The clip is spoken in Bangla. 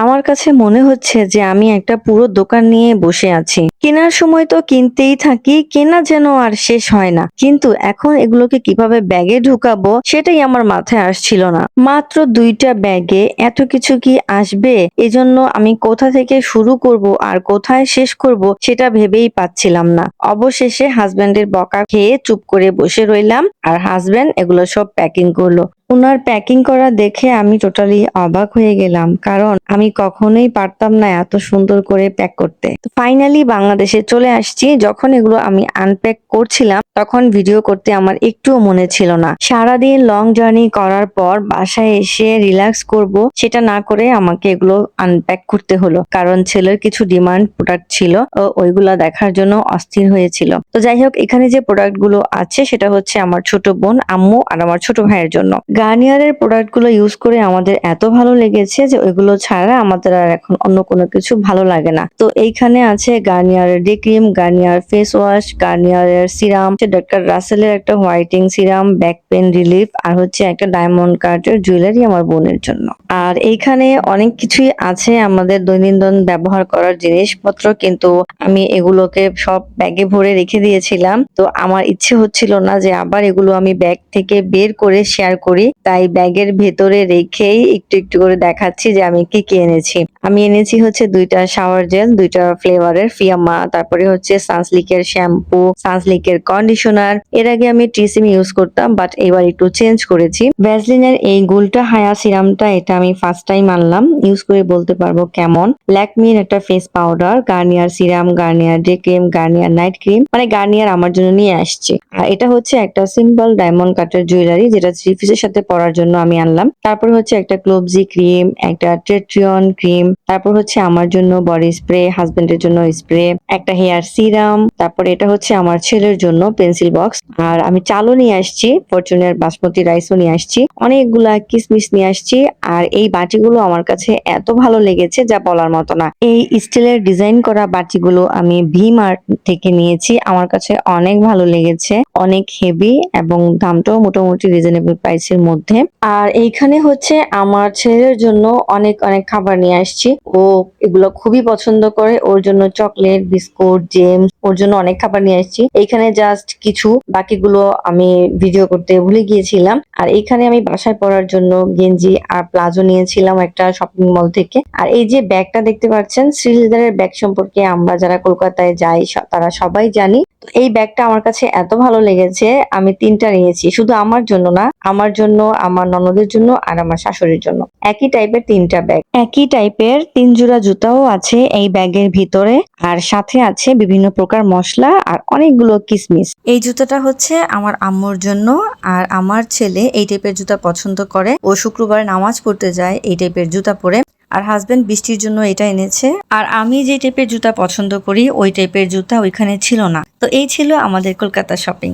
আমার কাছে মনে হচ্ছে যে আমি একটা পুরো দোকান নিয়ে বসে আছি। কেনার সময় তো কিনতেই থাকি, কেনা যেন আর শেষ হয় না। কিন্তু এখন এগুলোকে কীভাবে ব্যাগে ঢুকাবো সেটাই আমার মাথায় আসছিল না। মাত্র দুইটা ব্যাগে এত কিছু কি আসবে? এজন্য আমি কোথা থেকে শুরু করব আর কোথায় শেষ করব সেটা ভেবেই পাচ্ছিলাম না। অবশেষে হাজবেন্ডের বকা খেয়ে চুপ করে বসে রইলাম আর হাজবেন্ড এগুলো সব প্যাকিং করল। ওনার প্যাকিং করা দেখে আমি টোটালি অবাক হয়ে গেলাম। কারণ আমি কখনোই পারতাম না এত সুন্দর করে প্যাক করতে। ফাইনালি বাংলাদেশে চলে আসছি। যখন এগুলো আমি আনপ্যাক করছিলাম, তখন ভিডিও করতে আমার একটুও মনে ছিল না। সারাদিন লং জার্নি করার পর বাসায় এসে রিল্যাক্স করব, সেটা না করে আমাকে এগুলো আনপ্যাক করতে হলো। কারণ ছেলের কিছু ডিমান্ড প্রোডাক্ট ছিল ওইগুলা দেখার জন্য অস্থির হয়েছিল। তো যাই হোক, এখানে যে প্রোডাক্টগুলো আছে, সেটা হচ্ছে আমার ছোট বোন, আম্মু আর আমার ছোট ভাইয়ের জন্য। গার্নিয়ারের প্রোডাক্টগুলো ইউজ করে আমাদের এত ভালো লেগেছে যে ওইগুলো ছাড়া আমাদের আর এখন অন্য কোনো কিছু ভালো লাগে না। তো এইখানে আছে Garnier day cream, Garnier face wash গার্নিয়ারের serum doctor রাসেলের একটা whitening serum back pain relief আর হচ্ছে একটা ডায়মন্ড কার্ডের জুয়েলারি আমার বোনের জন্য। আর এইখানে অনেক কিছুই আছে আমাদের দৈনন্দিন ব্যবহার করার জিনিসপত্র, কিন্তু আমি এগুলোকে সব ব্যাগে ভরে রেখে দিয়েছিলাম। তো আমার ইচ্ছে হচ্ছিল না যে আবার এগুলো আমি ব্যাগ থেকে বের করে শেয়ার করি। তাই ব্যাগের ভেতরে রেখেই একটু একটু করে দেখাচ্ছি যে আমি কি কি এনেছি। আমি এনেছি হচ্ছে দুইটা শাওয়ার জেল দুইটা ফ্লেভারের ফিয়ামা তারপরে হচ্ছে সানসলিকের শ্যাম্পু সানসলিকের কন্ডিশনার এর আগে আমি ট্রিসিম ইউজ করতাম বাট এবার একটু চেঞ্জ করেছি। ভ্যাসলিনের এই গুলটা হায়া সিরামটা, এটা আমি ফার্স্ট টাইম আনলাম। ইউজ করে বলতে পারব কেমন। ল্যাকমির একটা face powder Garnier serum Garnier day cream Garnier night cream মানে গার্নিয়ার আমার জন্য নিয়ে আসছে। আর এটা হচ্ছে একটা সিম্পল ডায়মন্ড কাটের জুয়েলারি যেটা থ্রি পিসের সাথে পরার জন্য আমি আনলাম। তারপর হচ্ছে একটা ক্লোবজি ক্রিম একটা টেট্রিয়ন ক্রিম তারপর হচ্ছে আমার জন্য বডি স্প্রে হাজবেন্ডের জন্য স্প্রে একটা হেয়ার সিরাম তারপর এটা হচ্ছে আমার ছেলের জন্য পেন্সিল বক্স আর আমি চালও নিয়ে আসছি ফরচুনের বাসমতি রাইসও নিয়ে আসছি, অনেকগুলা কিসমিস নিয়ে আসছি, আর এই বাটিগুলো আমার কাছে এত ভালো লেগেছে যা বলার মতো না। এই স্টিলের ডিজাইন করা বাটিগুলো আমি ভি মার্ট থেকে নিয়েছি, আমার কাছে অনেক ভালো লেগেছে, অনেক হেভি এবং দামটাও মোটামুটি রিজনেবল প্রাইসের মধ্যে। আর এইখানে হচ্ছে আমার ছেলের জন্য অনেক অনেক খাবার নিয়ে আসছি। ও এগুলো খুবই পছন্দ করে। ওর জন্য চকলেট, বিস্কুট, জেমস, ওর জন্য অনেক খাবার নিয়ে আসছি। এইখানে জাস্ট কিছু, বাকিগুলো আমি ভিডিও করতে ভুলে গিয়েছিলাম। আর এইখানে আমি বাসায় পরার জন্য গেঞ্জি আর প্লাজো নিয়েছিলাম একটা শপিং মল থেকে। আর এই যে ব্যাগটা দেখতে পাচ্ছেন, শ্রীলেদারের ব্যাগ সম্পর্কে আমরা যারা কলকাতায় যাই তারা সবাই জানি। এই ব্যাগটা আমার কাছে এত ভালো লেগেছে, আমি তিনটা নিয়েছি। শুধু আমার জন্য না, আমার জন্য, আমার ননদের জন্য আর আমার শাশুড়ির জন্য। একই টাইপের তিনটা ব্যাগ। একই টাইপের তিন জোড়া জুতাও আছে এই ব্যাগের ভিতরে। আর সাথে আছে বিভিন্ন প্রকার মশলা আর অনেকগুলো কিসমিস। এই জুতাটা হচ্ছে আমার আম্মুর জন্য আর আমার ছেলে এই টাইপের জুতা পছন্দ করে। ও শুক্রবার নামাজ পড়তে যায় এই টাইপের জুতা পরে। আর হাজবেন্ড বৃষ্টির জন্য এটা এনেছে। আর আমি যে টাইপের জুতা পছন্দ করি, ওই টাইপের জুতা ওইখানে ছিল না। তো এই ছিল আমাদের কলকাতা শপিং